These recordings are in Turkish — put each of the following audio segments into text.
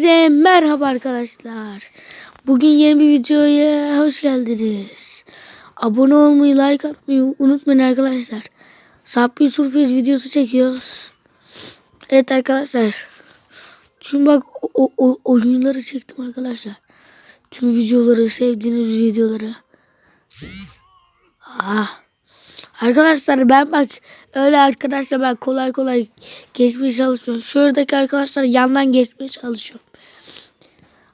Hepinize merhaba arkadaşlar. Bugün yeni bir videoya hoş geldiniz. Abone olmayı, like atmayı unutmayın arkadaşlar. Sabri Surface videosu çekiyoruz. Evet arkadaşlar. Tüm bak o, o- oyunları çektim arkadaşlar. Tüm videoları, sevdiğiniz videoları. Ah. Arkadaşlar ben bak öyle arkadaşlar ben kolay kolay geçmeye çalışıyorum. Şuradaki arkadaşlar yandan geçmeye çalışıyorum.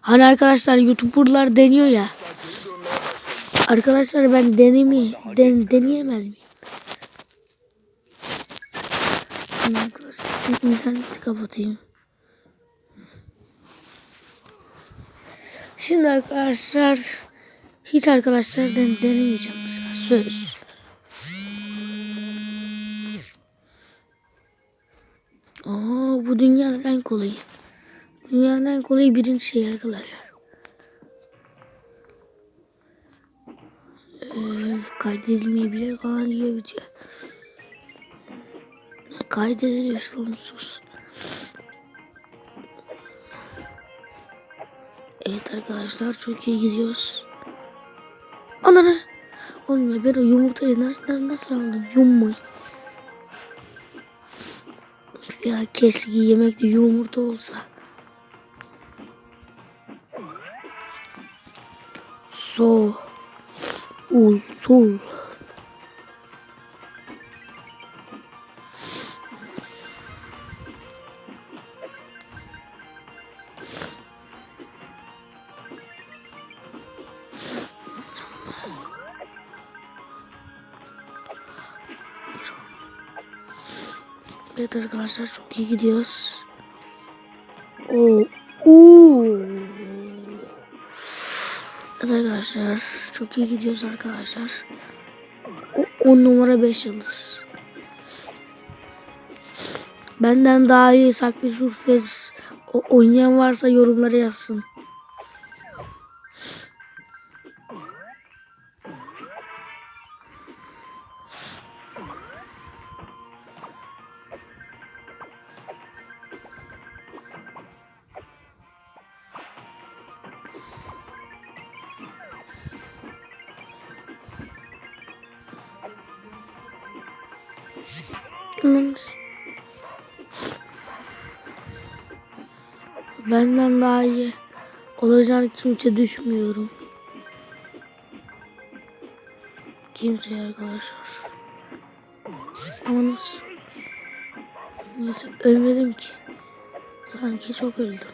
Hani arkadaşlar youtuberlar deniyor ya. Arkadaşlar ben denemi den, deneyemez miyim? Şimdi arkadaşlar interneti kapatayım. Şimdi arkadaşlar hiç arkadaşlar den, denemeyeceğim. Söz. Aa, bu dünyanın en kolayı. Dünyanın en kolayı birinci şey arkadaşlar. Öf, kaydedilmeyebilir falan diyor video. Kaydediliyor sonsuz. Evet arkadaşlar çok iyi gidiyoruz. Ananı. Ya ben o yumurtayı nasıl, nasıl, nasıl aldım? Yummayı. Ya keşke yemekte yumurta olsa. So. Ul. Sol. Evet arkadaşlar çok iyi gidiyoruz. Oo. Arkadaşlar çok iyi gidiyoruz arkadaşlar. 10 numara 5 yıldız. Benden daha iyi Saklı Surface o- oynayan varsa yorumlara yazsın. Anladınız? Benden daha iyi olacağını kimse düşmüyorum. Kimse arkadaşlar. Ama nasıl? Neyse ölmedim ki. Sanki çok öldüm.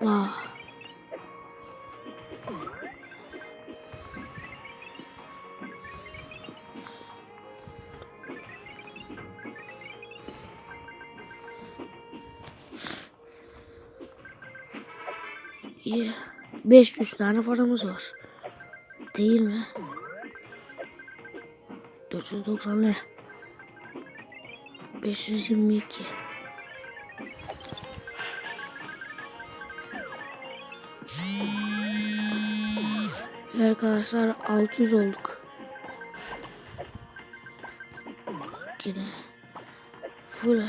Vah. İyi. 500 tane paramız var. Değil mi? 490 ne? 522. Arkadaşlar 600 olduk. Yine full.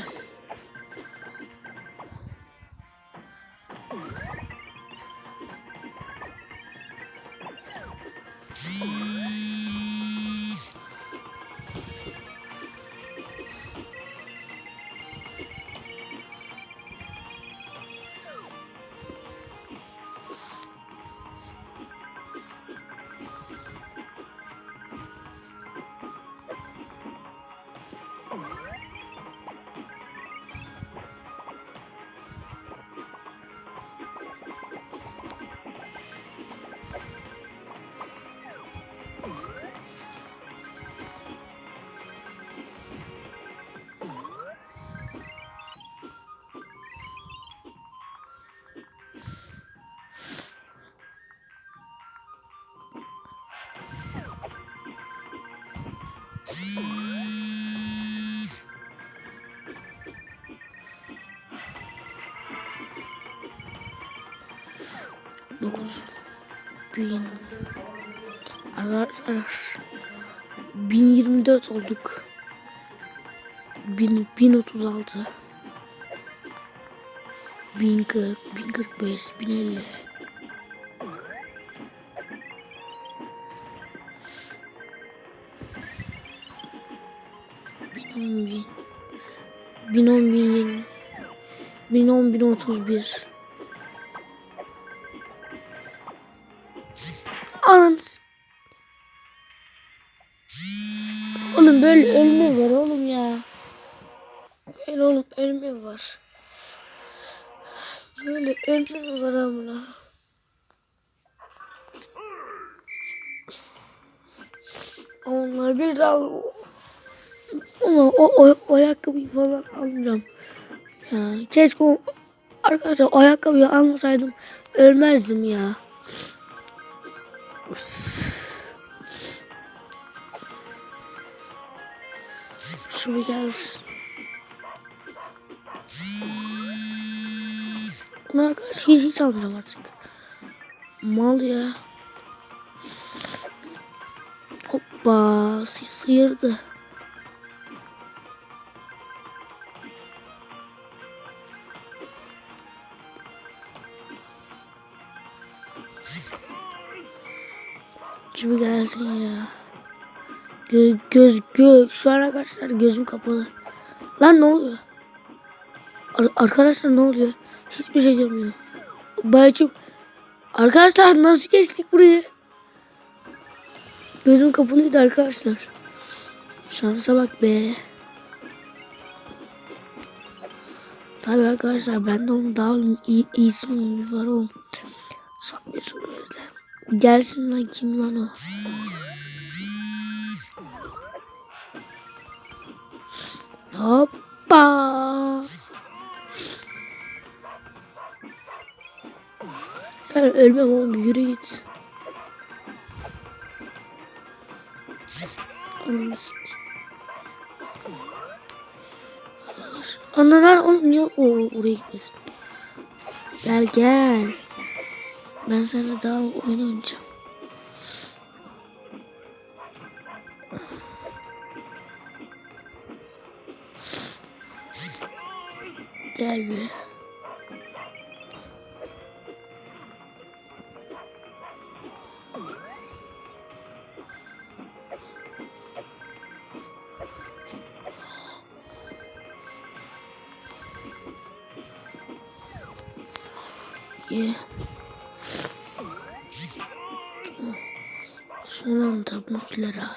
Dokuz bin Arkadaşlar 1024 olduk. Bin, 1036 1040 1045 1050 1010 bin 1010 bin 20 1010 bin 31 var. Böyle ölme var amına. Onlar bir daha Ulan o, o, o ayakkabıyı falan almayacağım. Ya keşke o, arkadaşlar o ayakkabıyı almasaydım ölmezdim ya. Şu gelsin. Bunu arkadaş hiç, almayacağım artık. Mal ya. Hoppa sı- sıyırdı. Şimdi gelsin ya. Gö göz gö şu an arkadaşlar gözüm kapalı. Lan ne oluyor? Ar- arkadaşlar ne oluyor? Hiçbir şey görmüyorum. Bayacım. Arkadaşlar nasıl geçtik burayı? Gözüm kapalıydı arkadaşlar. Şansa bak be. Tabii arkadaşlar ben de onun daha iyi, iyisinin var oğlum. Sabri Suriyeli. Gelsin lan kim lan o? Hoppa. Ya ölmem oğlum yürü git. Anneler oğlum niye o oraya gitmesin? Gel gel. Ben seninle daha oyun oynayacağım. Gel be. Son anda muslera.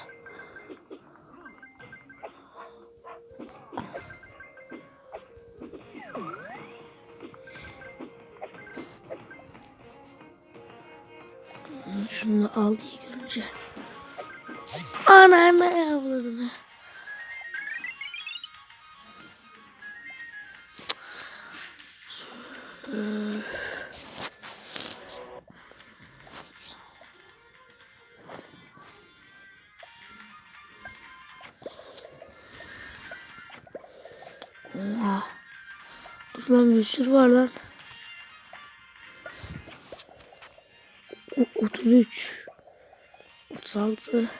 Şunu al diye görünce. Ana ne avladın? Dur lan bir sürü var lan. O- 33 36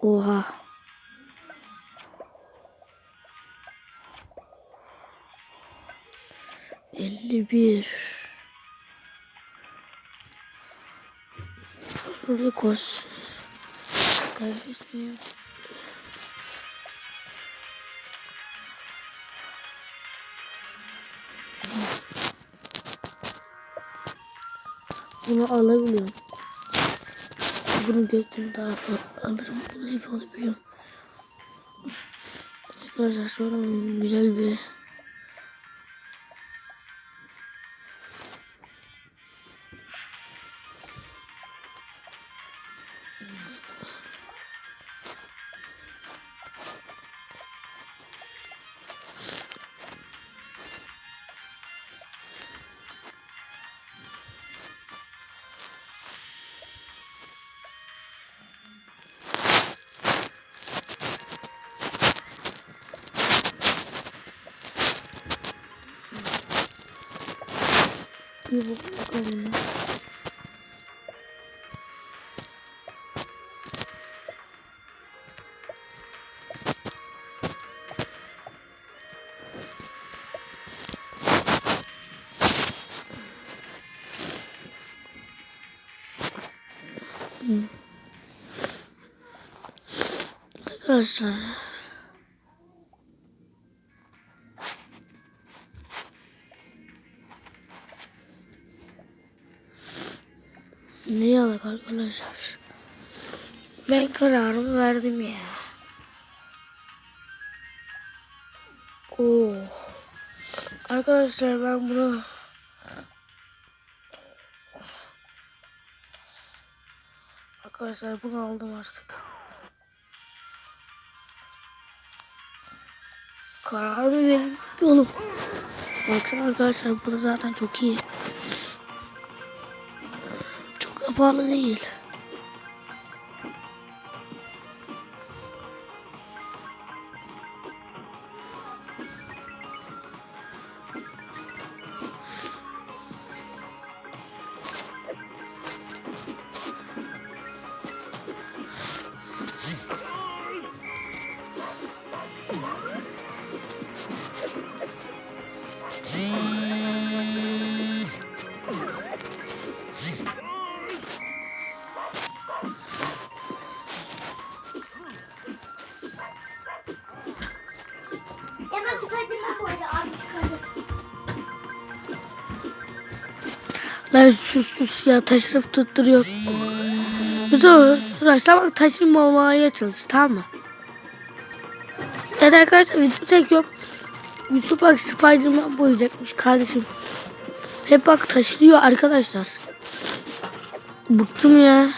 Oha. Elli bir. Şuraya koş. Bunu alabiliyorum. Bunu götürüm daha al- alırım. Bunu hep alabiliyorum. Arkadaşlar sonra güzel bir 给我五个人。嗯，这个是。Arkadaşlar. Ben kararımı verdim ya. Oo. Arkadaşlar ben bunu Arkadaşlar bunu aldım artık. Kararı verin oğlum. Baksana arkadaşlar bu da zaten çok iyi. Pahalı değil. Lan sus sus ya taşırıp tutturuyor. Yusuf arkadaşlar bak taşınmamaya çalış tamam mı? Evet arkadaşlar video çekiyorum. Yusuf bak Spiderman boyayacakmış kardeşim. Hep bak taşırıyor arkadaşlar. Bıktım ya.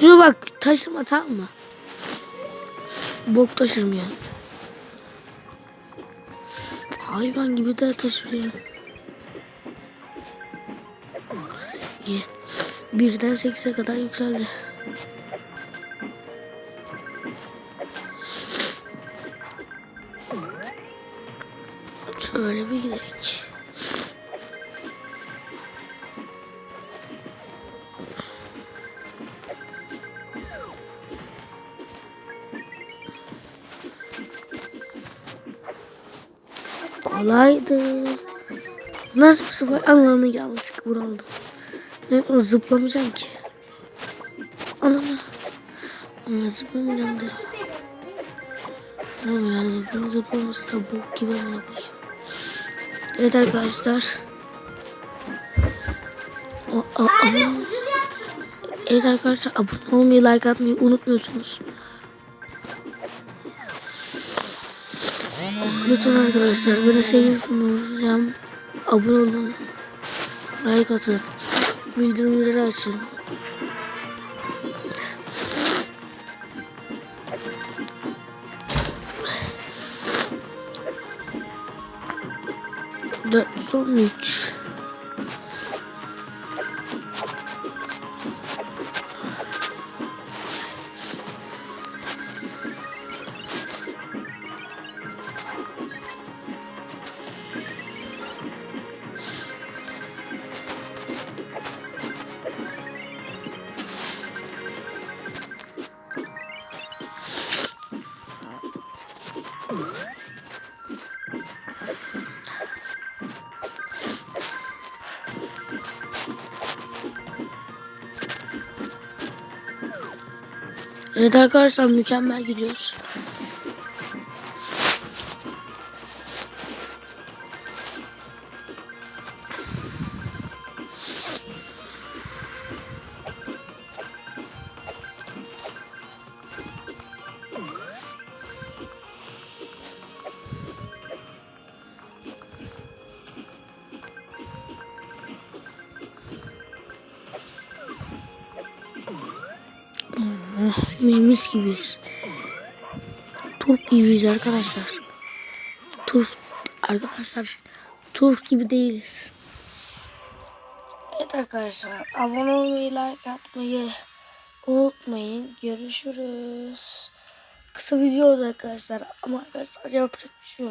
Yusuf bak taşırma tamam mı? Bok taşırmıyor. Hayvan gibi de taşırıyor. İyi. Birden 8'e kadar yükseldi. Şöyle bir gidelim. Kolaydı. Nasıl bir sıfır anlamı yanlışlıkla vuraldım. Ben o zıplamayacağım ki. Ananı. Ama zıplamayacağım dedim. Ama ya bunu zıplaması da bok gibi amına koyayım. Evet arkadaşlar. O, o, abone- Evet arkadaşlar abone olmayı like atmayı unutmuyorsunuz. Lütfen arkadaşlar beni seviyorsunuz. Abone olun. Like atın. Bildirimleri açın. Dört son üç. Evet arkadaşlar mükemmel gidiyoruz. Mis gibiyiz. Turp gibiyiz arkadaşlar. Turp arkadaşlar turp gibi değiliz. Evet arkadaşlar abone olmayı like atmayı unutmayın. Görüşürüz. Kısa video oldu arkadaşlar ama arkadaşlar yapacak bir şey yok.